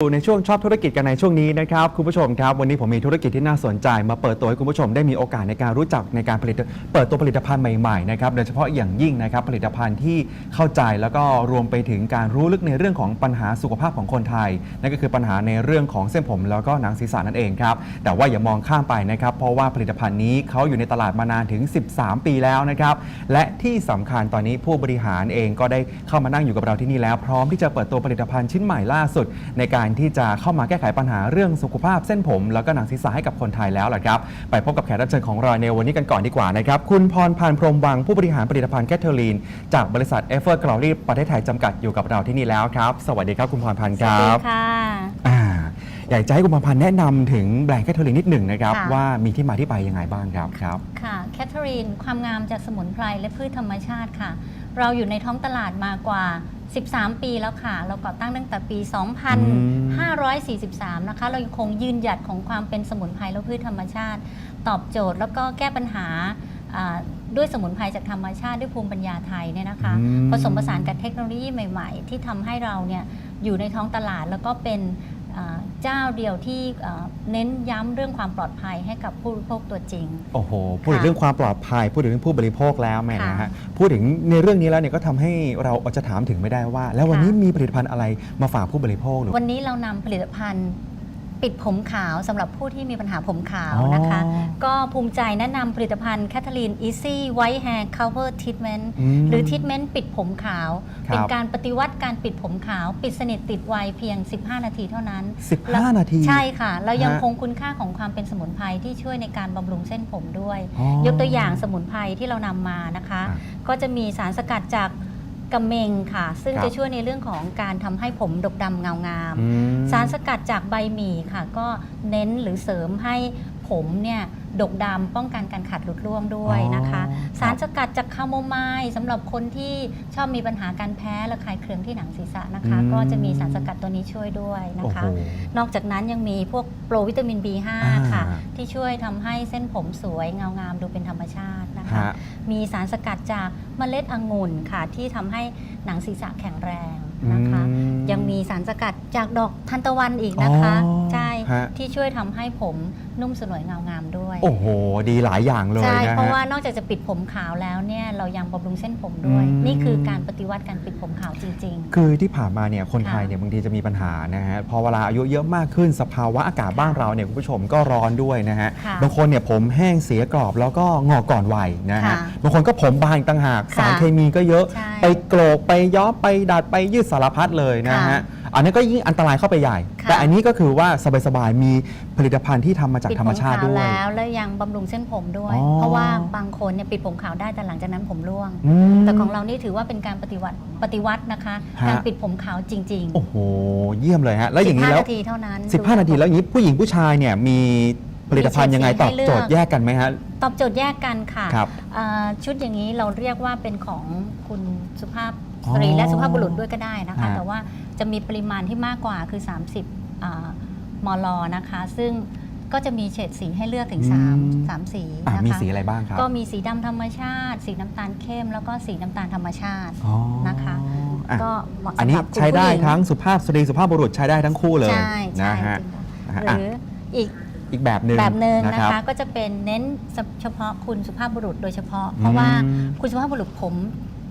อยู่ในช่วงชอบธุรกิจกันในช่วงนี้นะครับคุณผู้ชมครับ วันนี้ผมมีธุรกิจที่น่าสนใจ มาเปิดตัวให้คุณผู้ชมได้มีโอกาสในการรู้จักในการผลิตเปิดตัวผลิตภัณฑ์ใหม่ๆนะครับโดยเฉพาะอย่างยิ่งนะครับผลิตภัณฑ์ที่เข้าใจแล้วก็รวมไปถึงการรู้ลึกในเรื่องของปัญหาสุขภาพของคนไทย นั่นก็คือปัญหาในเรื่องของเส้นผม แล้วก็หนังศีรษะนั่นเองครับแต่ว่าอย่ามองข้ามไปนะครับเพราะว่าผลิตภัณฑ์นี้เขาอยู่ในตลาดมานานถึง 13 ปีแล้วนะครับและที่สำคัญตอนนี้ผู้บริหารเองก็ได้เข้ามานั่งอยู่กับเราที่นี่แล้ว พร้อมที่จะเปิดตัวผลิตภัณฑ์ชิ้นใหม่ล่าสุดในการที่จะเข้ามาแก้ไขปัญหาเรื่องสุขภาพเส้นผม แล้วก็หนังศีรษะให้กับคนไทยแล้วล่ะครับไปพบกับแขกรับเชิญของเราในวันนี้กันก่อนดีกว่านะครับคุณพรพันธ์พรหมวังผู้บริหารผลิตภัณฑ์แคทเทอรีนจากบริษัทเอเฟอร์กลอรี่ประเทศไทยจำกัดอยู่กับเราที่นี่แล้วครับ สวัสดีครับคุณพรพันธ์คสวัสรัดีบค่ะอ่าอยากจะให้คุณพรพันธ์แนะนำถึงแบรนด์แคทเทอรีนนิดหนึ่งนะครับค่ะ ว่ามีที่มาที่ไปยังไงบ้างครับครับ ค่ะแคทเธอรีนความงามจากสมุนไพรและพืชธรรมชาติค่ะ เราอยู่ในท้องตลาดมากว่า 13 ปีแล้วค่ะ เราก่อตั้งตั้งแต่ปี 2543 นะคะ เรายังคงยืนหยัดของความเป็นสมุนไพรและพืชธรรมชาติ ตอบโจทย์ แล้วก็แก้ปัญหาอ่าด้วยสมุนไพรจากธรรมชาติด้วยภูมิปัญญาไทยเนี่ยนะคะอืมผสมผสานกับเทคโนโลยีใหม่ ๆ ที่ทำให้เราเนี่ยอยู่ในท้องตลาดแล้วก็เป็นอ่า เจ้าเดียวที่อ่าเน้นย้ำเรื่องความปลอดภัยให้กับผู้บริโภคตัวจริง โอ้โห พูดถึงเรื่องความปลอดภัย พูดถึงเรื่องผู้บริโภคแล้วแม่ค่ะนะฮะ พูดถึงในเรื่องนี้แล้วเนี่ยก็ทำให้เราอาจจะถามถึงไม่ได้ว่า แล้ววันนี้ค่ะมีผลิตภัณฑ์อะไรมาฝากผู้บริโภคหรือวันนี้เรานำผลิตภัณฑ์ ปิดผมขาวสำหรับผู้ที่มีปัญหาผมขาวนะคะ อ๋อก็ภูมิใจแนะนำผลิตภัณฑ์แคทเธอรีน Easy White Hair Cover Treatment มหรือท e ทเมนต์ปิดผมขาว ครับ เป็นการปฏิวัติการปิดผมขาว ปิดสนิทติดไวเพียง 15 นาทีเท่านั้น15 นาที ใช่ค่ะ เรายังฮะคงคุณค่าของความเป็นสมุนไพรที่ช่วยในการบำรุงเส้นผมด้วย อ๋อยกตัวอย่างสมุนไพรที่เรานำมานะคะ อะก็จะมีสารสกัดจาก กระเมงค่ะ ซึ่งครับจะช่วยในเรื่องของการทำให้ผมดกดำเงางามอืมสารสกัดจากใบหมี่ค่ะ ก็เน้นหรือเสริมให้ ผมเนี่ยดกดำป้องกันการขาดหลุดร่วงด้วยนะคะอ๋อสารสกัดจากคาโมไมล์สำหรับคนที่ชอบมีปัญหาการแพ้ระคายเคืองที่หนังศีรษะนะคะอืมก็จะมีสารสกัดตัวนี้ช่วยด้วยนะโอ้คะโหนอกจากนั้นยังมีพวกโปรวิตามิน B5 อ่าค่ะ ที่ช่วยทำให้เส้นผมสวยเงางามดูเป็นธรรมชาตินะคะฮะมีสารสกัดจากเมล็ดองุ่นค่ะที่ทำให้หนังศีรษะแข็งแรงนะคะอืม ยังมีสารสกัดจากดอกทานตะวันอีกนะคะ อ๋อใช่ฮะ ที่ช่วยทำให้ผมนุ่มสลวยเงางามด้วย โอ้โห ดีหลายอย่างเลยใช่ นะเพราะฮะ ว่านอกจากจะปิดผมขาวแล้วเนี่ยเรายังบำรุงเส้นผมด้วย อืม นี่คือการปฏิวัติการปิดผมขาวจริง คือที่ผ่านมาเนี่ยคนไทยค่ะเนี่ยบางทีจะมีปัญหานะฮะพอเวลาอายุเยอะมากขึ้นสภาวะอากาศบ้านเราเนี่ยคุณผู้ชมก็ร้อนด้วยนะฮะค่ะบางคนเนี่ยผมแห้งเสียกรอบแล้วก็งอกก่อนวัยนะฮะค่ะบางคนก็ผมบางอีกต่างหากค่ะสารเคมีก็เยอะ ใช่ไปโกรกไปย้อมไปดัดไปยืดสารพัดเลยนะฮะค่ะอันนี้ก็ยิ่งอันตรายเข้าไปใหญ่ ค่ะแต่อันนี้ก็คือว่าสบายๆมีผลิตภัณฑ์ที่ทำมาจากปิดธรผรมมชาติขาวด้วย แล้ว แล้วยังบำรุงเส้นผมด้วย อ๋อ เพราะว่าบางคนเนี่ยปิดผมขาวได้แต่หลังจากนั้นผมร่วง อืม แต่ของเรานี่ถือว่าเป็นการปฏิวัติปฏิวัตินะคะ ฮะ การปิดผมขาวจริงโอ้โห เยี่ยมเลยฮะ แล้วอย่างนี้15แล้ว นาทีเท่านั้น 15 นาทีแล้วอย่างนี้ผู้หญิงผู้ชายเนี่ยมีผลิตภัณฑ์ยังไงมีตสีอบให้เลือกโจทย์แยกกันไหมฮะ ตอบโจทย์แยกกันค่ะครับอ่าชุดอย่างนี้เราเรียกว่าเป็นของคุณสุภาพอ๋อสตรีและสุภาพบุรุษด้วยก็ได้นะคะ ฮะแต่ว่า จะมีปริมาณที่มากกว่าคือ 30อ่ามลนะคะ ซึ่งก็จะมีเฉดสีให้เลือกถึงอืม3 3 สีอะนะคะมีสีอะไรบ้างครับก็มีสีดำธรรมชาติ สีน้ำตาลเข้ม แล้วก็สีน้ำตาลธรรมชาติอ๋อนะคะ อะก็เหมาะอันสำนี้หรับคุณใช้ได้ผู้หญิทั้งสุภาพสตรีสุภาพบุรุษใช้ได้ทั้งคู่เลยใช่ใช่นะฮะจริงๆอะหรืออีก อีกแบบหนึ่งแบบหนึ่งนะรับ คะก็จะเป็นเน้นเฉพาะคุณสุภาพบุรุษโดยเฉพาะ เพราะว่าอืมคุณสุภาพบุรุษผม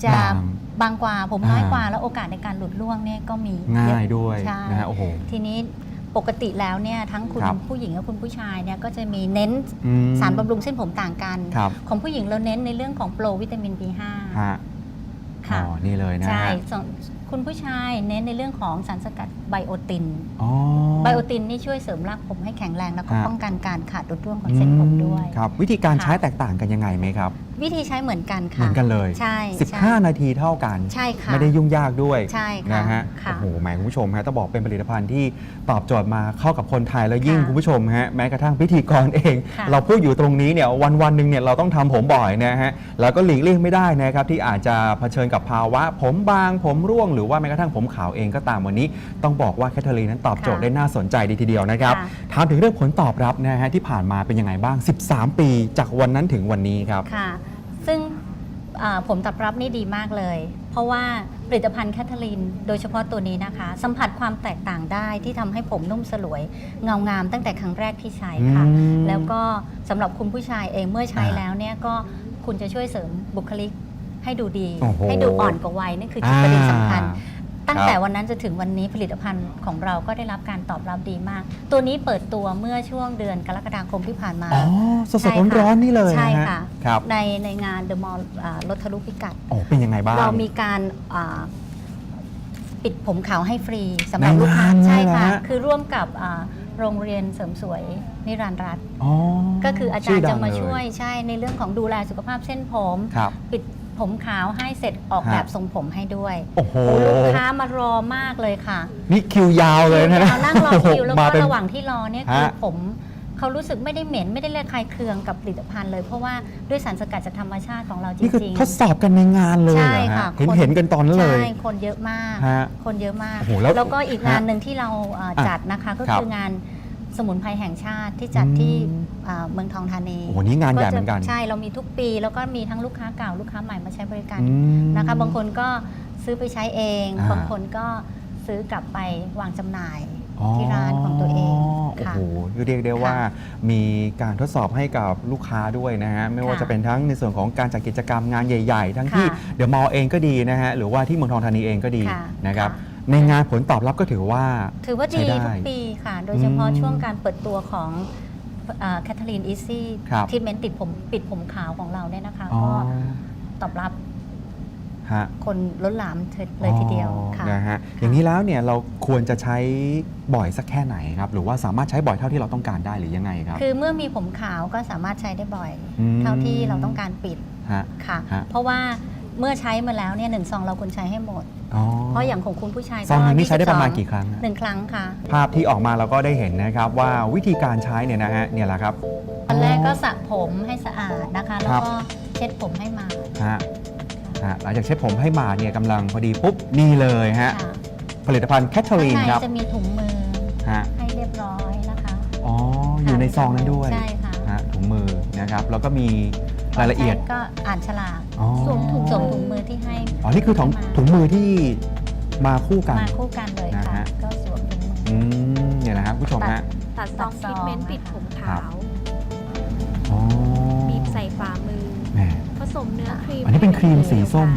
จะบางบางกว่าผมน้อยอ่ากว่า แล้วโอกาสในการหลุดร่วงเนี่ยก็มีง่ายเอะด้วยใช่นะฮะโอ้โหทีนี้ปกติแล้วเนี่ยทั้งคุณครับผู้หญิงและคุณผู้ชายเนี่ยก็จะมีเน้นอืมสารบำรุงเส้นผมต่างกันครับของผู้หญิงเราเน้นในเรื่องของโปรวิตามิน B5 ฮะอ๋ค่ะอนี่เลยนะใช่ฮะส่วนคุณผู้ชายเน้นในเรื่องของสารสกัดไบโอตินอ๋อไบโอตินนี่ช่วยเสริมรากผมให้แข็งแรง แล้วก็ฮะป้องกันการขาดหลุดร่วงของเส้นผมด้วยอืครับ วิธีการค่ะใช้แตกต่างกันยังไงไหมครับ วิธีใช้เหมือนกันเหค่ะ มือนกันเลย ใช่ใช่15 นาทีเท่ากัน ใช่ค่ะไม่ได้ยุ่งยากด้วยใช่ค่ะนะฮะค่ะโอ้โหแหมคุณผู้ชมฮะต้องบอกเป็นผลิตภัณฑ์ที่ตอบโจทย์มาเข้ากับคนไทยแล้วยิ่งค่ะคุณผู้ชมฮะแม้กระทั่งพิธีกรเอง ค่ะเราพูดอยู่ตรงนี้เนี่ยวันวันๆหนึ่งเนี่ยเราต้องทำผมบ่อยนะฮะแล้วก็หลีกเลี่ยงไม่ได้นะครับที่อาจจะเผชิญกับภาวะ ผมบางผมร่วงหรือว่าแม้กระทั่งผมขาวเองก็ตามวันนี้ ต้องบอกว่าแคทเธอรีนนั้นตอบโจทย์ค่ะได้น่าสนใจดีทีเดียวนะครับค่ะ ถามถึงเรื่องผลตอบรับนะฮะที่ผ่านมาเป็นยังไงบ้าง 13 ปี จากวันนั้นถึงวันนี้ครับ ค่ะ ซึ่งอ่าผมตอบรับนี่ดีมากเลยผราะว่าผลิตภัณฑ์แคทเธอรีนโดยเฉพาะตัวนี้นะคะ สัมผัสความแตกต่างได้ที่ทำให้ผมนุ่มสลวย เงางามตั้งแต่ครั้งแรกที่ใช้ค่ะอืมแล้วก็สำหรับคุณผู้ชายเองเมื่อใช้อ่าแล้วเนี่ยก็คุณจะช่วยเสริมบุคลิกให้ดูดีโอ้โหให้ดูอ่อนกว่าวัยนี่คือจุดประเด็นสำคัญอ่า ตั้งแต่วันนั้นจนถึงวันนี้ผลิตภัณฑ์ของเราก็ได้รับการตอบรับดีมาก ตัวนี้เปิดตัวเมื่อช่วงเดือนกรกฎาคมที่ผ่านมาอ๋อสใช่ดค่ะๆร้อนๆนี่เลยใช่นฮค่ะครับในในงานเดอะมอลล์รถทะลุพิกัดโอ้เป็นยังไงบ้างเรามีการอ่าปิดผมขาวให้ฟรีสำหรับในลูกค้างานใช่เลยเหรอค่ะฮะคือร่วมกับอ่าโรงเรียนเสริมสวยนิรันดร์รัตน์อ๋อก็คืออาจารชื่ย์ดัจะงมาเลช่วยใช่ในเรื่องของดูแลสุขภาพเส้นผมครับปิด ผมขาวให้เสร็จออกฮะแบบทรงผมให้ด้วยโอ้โหโอ้ลูกค้ามารอมากเลยค่ะนี่คิวยาวเลยนะเรานั่งรอคิวแล้วมาก็เป็น ระหว่างที่รอเนี่ยคือฮะ ผมเขารู้สึกไม่ได้เหม็นไม่ได้ระคายเคืองกับผลิตภัณฑ์เลยเพราะว่าด้วยสารสกัดจากธรรมชาติของเราจนี่คือริง ทดสอบกันในงานเลยใช่เหรอฮะค่ะเห็นคน เห็นกันตอนนั้นเลย ใช่คนเยอะมาก ฮะคนเยอะมาก โอ้โหแล้วแล้วก็อีกงานฮะหนึ่งที่เราเอ่ออะจัดนะคะก็ครับ คืองาน สมุนไพรแห่งชาติที่จัดอืมที่เอ่อเมืองทองธานีโอ้โหนี่งานใหญ่จะเหมือนกัน ใช่ เรามีทุกปีแล้วก็มีทั้งลูกค้าเก่าลูกค้าใหม่มาใช้บริการอืมนะคะ บางคนก็ซื้อไปใช้เองอ่าบางคนก็ซื้อกลับไปวางจำหน่ายอ๋อที่ร้านของตัวเองโอ้ค่ะโหเรียกได้ว่ามีการทดสอบให้กับลูกค้าด้วยนะฮะ ไม่ว่าค่ะจะเป็นทั้งในส่วนของการจัดกิจกรรมงานใหญ่ ๆ ทั้งที่ค่ะเดอะมอลล์เองก็ดีนะฮะ หรือว่าที่เมืองทองธานีเองก็ดีค่ะนะครับค่ะ ในงานผลตอบรับก็ถือว่า ถือว่าดีใช้ได้ทุกปีค่ะ โดยเฉพาะอืมช่วงการเปิดตัวของแคทเธอรีนอีซี่ครับ ทีเมนต์ติดผมปิดผมขาวของเราเนี่ยนะคะ อ๋อก็ตอบรับฮะคนล้นหลามเลยทีเดียวค่ะนะฮะอย่างนี้แล้วเนี่ยเราควรจะใช้บ่อยสักแค่ไหนครับ หรือว่าสามารถใช้บ่อยเท่าที่เราต้องการได้หรือยังไงครับ คือเมื่อมีผมขาวก็สามารถใช้ได้บ่อย อืม เท่าที่เราต้องการปิดฮะ ค่ะ ฮะเพราะว่าเมื่อใช้มาแล้วเนี่ยหนึ่งซองเราควรใช้ให้หมด อ๋อเพราะอย่างของคุณผู้ชายซองหนึงนี่ใช้ได้ประมาณ22กี่ครั้งฮะหนึ่งครั้งค่ะ ภาพที่ออกมาเราก็ได้เห็นนะครับว่าวิธีการใช้เนี่ยนะฮะเนี่ยแหละครับ อันแรกก็สระผมให้สะอาดนะคะ แล้วครับ ก็เช็ดผมให้มาฮะฮะหลังจากเช็ดผมให้มาเนี่ยกำลังพอดีปุ๊บนี่เลยฮะค่ะผลิตภัณฑ์แคทเธอข้างรีนในครับจะมีถุงมือฮะให้เรียบร้อยนะคะอ๋ออยู่ในซองนั้นด้วยใช่ค่ะฮะถุงมือนะครับแล้วก็มี รายละเอียดใช่ก็อ่านฉลากอ๋อ สวมถุงสวมถุงมือที่ให้อ๋อ นี่คือถุงมาถุงมือที่มาคู่กัน มาคู่กันเลยนะค่ะ ฮะ ก็สวมถุงมือ อืมเนี่ยนะครับผู้ชมฮะ ตัดซองตัดซองทรีทเมนต์ปิดผมครัขาบวอ๋อบีบใส่ฝ่ามือ แหม ผสมเนื้อครีมอันนี้เป็นครีมสีส้ม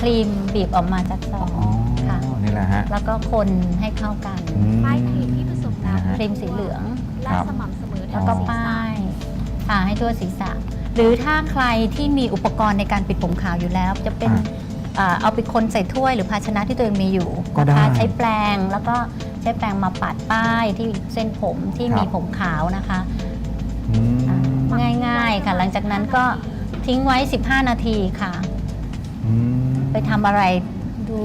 ครีมบีบออกมาจากซองอ๋อ ค่ะ นี่แหละฮะแล้วก็คนให้เข้ากัน อืม ป้ายครีมที่ผสมนะฮะครีมสีเหลือง และครับ สม่ำเสมอแล้ทั้วงก็ศีรษะป้ายทาให้ทั่วศีรษะ หรือถ้าใครที่มีอุปกรณ์ในการปิดผมขาวอยู่แล้ว จะเป็นอ่าอ่าเอาไปคนใส่ถ้วยหรือภาชนะที่ตัวเองมีอยู่ก็ได้นะคะใช้แปรงแล้วก็ใช้แปรงมาปัดป้ายที่เส้นผมที่ครับ มีผมขาวนะคะ อืมง่ายๆค่ะ หลังจากนั้นก็ทิ้งไว้ 15 นาทีค่ะ อืมไปทำอะไรดู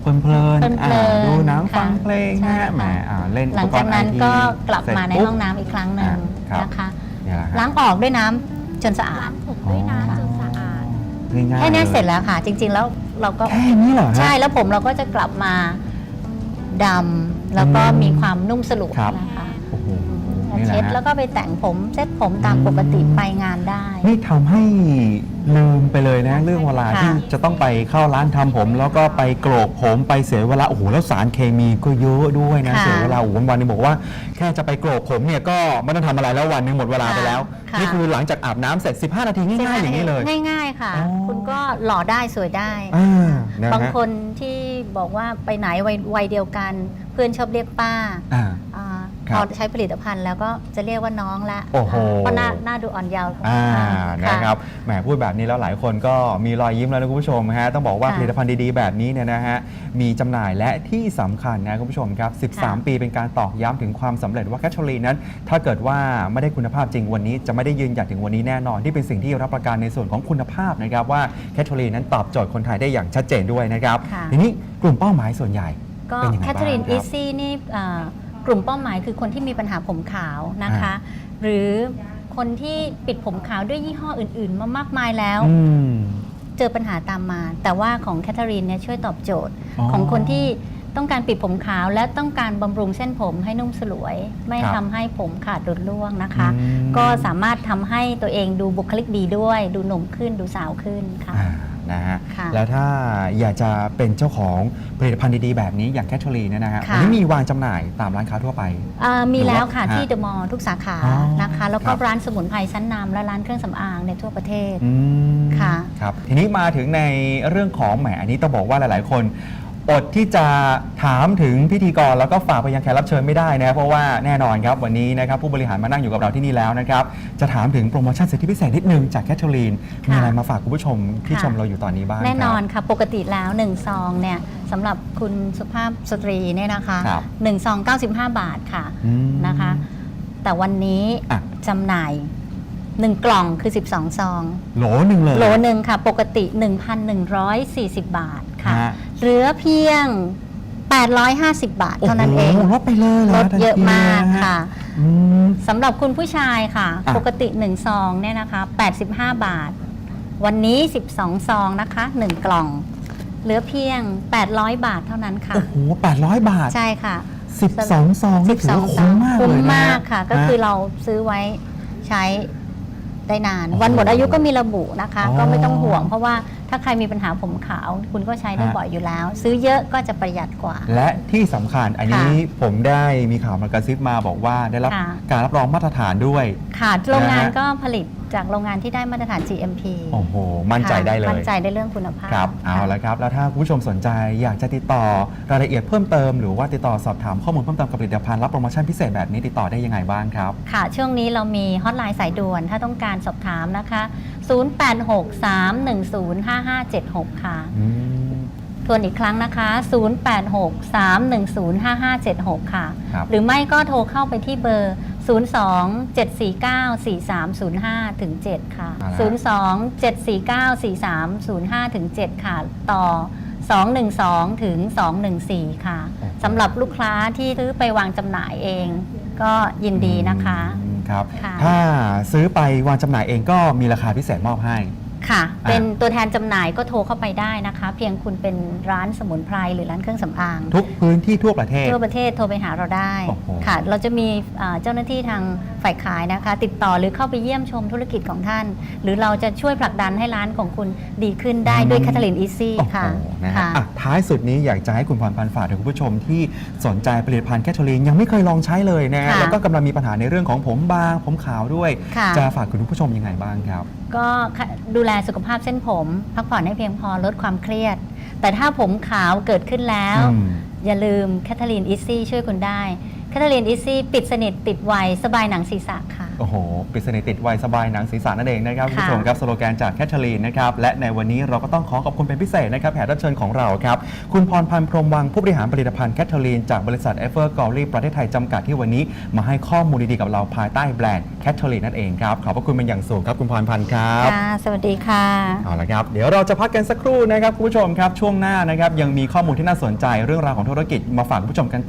เพลินเพลินๆเพลินๆอ่าดูหนังค่ะฟังเพลงนะฮะใช่ค่ะ แหมอ่าเล่นหลังจากนั้นอุปก็รณ์ IT กลับมาในเสร็จปุ๊ห้องน้ำอีกครั้งหนึ่งอ่าครับ นะคะเนี่ยแหละฮะล้างออกด้วยน้ำ จนสะอาล้าดงผมด้วยอ๋อน้ำจนสะอาด ง่ายๆแค่เนี้ยลยเสร็จแล้วค่ะ จริง ๆ แล้วเราก็แค่นี้เหรอฮะ ใช่แล้วผมเราก็จะกลับมาดำแล้วก็อืมมีความนุ่มสลุกครับ นะคะโอ้โหแล้ว นี่แหละเช็ดฮะ แล้วก็ไปแต่งผมเซ็ตผมตามปกติไปงานได้ นี่ทำให้ลืมไปเลยนะ เรื่องเวลาค่ะ ที่จะต้องไปเข้าร้านทำผม แล้วก็ไปโกรกผมไปเสียเวลาโอ้โหแล้วสารเคมีก็เยอะด้วยนะ ค่ะเสียเวลาโอ้โหวันๆนี่บอกว่าแค่จะไปโกรกผมเนี่ยก็ไม่ต้องทำอะไรแล้ววันหนึงหมดเวลาไปแล้ว ค่ะ นี่คือหลังจากอาบน้ำเสร็จ 15 นาทีง่ายๆอย่างนี้เลย ง่าย ๆค่ะ อ๋อ คุณก็หล่อได้สวยได้ อ่านะฮะบางคนที่บอกว่าไปไหนวัยวัยเดียวกัน เพื่อนชอบเรียกป้า อ่าอ่าครั พบอใช้ผลิตภัณฑ์แล้วก็จะเรียกว่าน้องละโอ้โหเพราะหน้าหน้าดูอ่อนเยาว์อ่าค่ะนะครับแหมพูดแบบนี้แล้วหลายคนก็มีรอยยิ้มแล้วนะคุณผู้ชมฮะต้องบอกว่าค่ะผลิตภัณฑ์ดีๆ แบบนี้เนี่ยนะฮะมีจำหน่ายและที่สำคัญนะคุณผู้ชมครับค่ะ13 ปีเป็นการตอกย้ำถึงความสำเร็จว่าแคทเธอรีนนั้น ถ้าเกิดว่าไม่ได้คุณภาพจริงวันนี้ จะไม่ได้ยืนหยัดถึงวันนี้แน่นอนที่เป็นสิ่งที่รับประกันในส่วนของคุณภาพนะครับว่าแคทเธอรีนนั้นตอบโจทย์คนไทยได้อย่างชัดเจนด้วยนะครับค่ะทีนี้กลุ่มเป้าหมายส่วนใหญ่ก็เป็นยังไงแคทเธอรีนบ้างคอีรับซี่นี่อ่า กลุ่มเป้าหมายคือคนที่มีปัญหาผมขาวนะคะอ่าหรือคนที่ปิดผมขาวด้วยยี่ห้ออื่น ๆ มามากมายแล้ว อืม เจอปัญหาตามมา แต่ว่าของแคทเธอรีนเนี่ยช่วยตอบโจทย์ อ๋อของคนที่ต้องการปิดผมขาว และต้องการบำรุงเส้นผมให้นุ่มสลวย ไม่ครับทำให้ผมขาดหลุดร่วงนะคะ อืม ก็สามารถทำให้ตัวเองดูบุคลิกดีด้วย ดูหนุ่มขึ้นดูสาวขึ้นค่ะ อ่า นะฮะค่ะแล้วถ้าอยากจะเป็นเจ้าของผลิตภัณฑ์ดีๆแบบนี้อย่างแคทเธอรีนเนี่ยนะฮะค่ะ วันนี้มีวางจำหน่ายตามร้านค้าทั่วไป อ่ามีแล้วค่ะ หรือว่าที่เดอะมอลล์ทุกสาขาอ๋อนะคะ แล้วคก็รับร้านสมุนไพรชั้นนำและร้านเครื่องสำอางในทั่วประเทศ อืมค่ะ ครับ ทีนี้มาถึงในเรื่องของแหมอันนี้ต้องบอกว่าหลาย ๆ คน อดที่จะถามถึงพิธีกรแล้วก็ฝากไปยังแขกรับเชิญไม่ได้นะเพราะว่าแน่นอนครับวันนี้นะครับผู้บริหารมานั่งอยู่กับเราที่นี่แล้วนะครับจะถามถึงโปรโมชั่นสิทธิพิเศษนิดนึงจากแคทเธอรีนมีอะไรมาฝากคุณผู้ชมที่ค่ะชมเราอยู่ตอนนี้บ้างแน่นอนครับค่ะปกติแล้ว1ซองเนี่ยสำหรับคุณสุภาพสตรีเนี่ยนะคะครับ1ซอง95 บาทค่ะอืมนะคะ แต่วันนี้อะจำหน่าย1กล่องคือ 12 ซอง โหลหนึ่งเลย โหลหนึ่งค่ะ ปกติ 1,140 บาทค่ะฮะ เหลือเพียง 850 บาทเท่านั้นเองโโหลดไปเลยหรลดเยอะมากทันทีนฮค่ะอืม สำหรับคุณผู้ชายค่ะ อะ ปกติ 1 ซองเนี่ยนะคะ 85 บาท วันนี้ 12 ซองนะคะ 1 กล่อง เหลือเพียง 800 บาทเท่านั้นค่ะ โอ้โหแปดร้อยบาทใช่ค่ะ สิบสองซองนี่ถือว่าคุ้มมากคุ้เลมยนะมากค่ะ ก็คือเราซื้อไว้ใช้ได้นาน วันหมดอายุก็มีระบุนะคะอ๋อก็ไม่ต้องห่วง เพราะว่า ถ้าใครมีปัญหาผมขาว คุณก็ใช้ได้ฮะ บ่อยอยู่แล้ว ซื้อเยอะก็จะประหยัดกว่า และที่สำคัญอันนี้ค่ะผมได้มีข่าวมากระซิบมาบอกว่าได้รับค่ะการรับรองมาตรฐานด้วยค่ะโรงงานนะฮะก็ผลิตจากโรงงานที่ได้มาตรฐาน GMP โอ้โห มั่นใจค่ะได้เลย มั่นใจในเรื่องคุณภาพ ครับ เอาค่ะละครับ แล้วถ้าคุณผู้ชมสนใจอยากจะติดต่อรายละเอียดเพิ่มเติม หรือว่าติดต่อสอบถามข้อมูลเพิ่มเติมกับผลิตภัณฑ์รับโปรโมชั่นพิเศษแบบนี้ติดต่อได้ยังไงบ้างครับ ค่ะ ช่วงนี้เรามีฮอตไลน์สายด่วนถ้าต้องการสอบถามนะคะ 0863105576 ค่ะอืมทวนอีกครั้งนะคะ 0863105576 ค่ะครับหรือไม่ก็โทรเข้าไปที่เบอร์ 02-749-4305ถึง7ค่ะ เอาละ 02-749-4305ถึง7ค่ะ ต่อ 212ถึง214 ค่ะสำหรับลูกค้าที่ซื้อไปวางจำหน่ายเอง ก็ยินดีนะคะ อืมครับ ค่ะ ถ้าซื้อไปวางจำหน่ายเองก็มีราคาพิเศษมอบให้ ค่ะอ่าเป็นตัวแทนจำหน่ายก็โทรเข้าไปได้นะคะ เพียงคุณเป็นร้านสมุนไพรหรือร้านเครื่องสำอาง ทุกพื้นที่ทั่วประเทศ ทั่วประเทศโทรไปหาเราได้โอ้โห ค่ะ เราจะมีอ่าเจ้าหน้าที่ทางฝ่ายขายนะคะ ติดต่อหรือเข้าไปเยี่ยมชมธุรกิจของท่าน หรือเราจะช่วยผลักดันให้ร้านของคุณดีขึ้นได้ด้วยแคทเธอรีนอีซี่โอ้โหค่ะนะฮะค่ะ อะท้ายสุดนี้อยากจะให้คุณพรพันธ์ฝากถึงคุณผู้ชมที่สนใจผลิตภัณฑ์แคทเธอรีนยังไม่เคยลองใช้เลยนะฮะค่ะ แล้วก็กำลังมีปัญหาในเรื่องของผมบางผมขาวด้วย ค่ะ จะฝากคุณผู้ชมยังไงบ้างครับก็ดูแลสุขภาพเส้นผม พักผ่อนให้เพียงพอลดความเครียด แต่ถ้าผมขาวเกิดขึ้นแล้วอืมอย่าลืมแคทเธอรีนอีซี่ช่วยคุณได้ แคทเธอรีนอีซี่ปิดสนิทติดไวสบายหนังศีรษะค่ะ โอ้โหปิดสนิทติดไวสบายหนังศีรษะนั่นเองนะครับคุณค่ะ ผู้ชมครับสโลแกนจากแคทเธอรีนนะครับ และในวันนี้เราก็ต้องขอขอบคุณเป็นพิเศษนะครับแขกรับเชิญของเราครับ คุณพรพันธ์พรหมวังผู้บริหารผลิตภัณฑ์แคทเธอรีนจากบริษัทเอเวอร์กอรี่ประเทศไทยจำกัดที่วันนี้ มาให้ข้อมูลดีๆกับเราภายใต้แบรนด์แคทเธอรีนนั่นเองครับขอบพระคุณเป็นอย่างสูงครับคุณพรพันธ์ครับ ค่ะ สวัสดีค่ะ เอาละครับ เดี๋ยวเราจะพักกันสักครู่นะครับคุณผู้ชมครับช่วงหน้านะครับยังมีข้อมูลที่น่าสนใจเรื่องราวของธุรกิจมาฝากคุณผู้ชมกันต่อ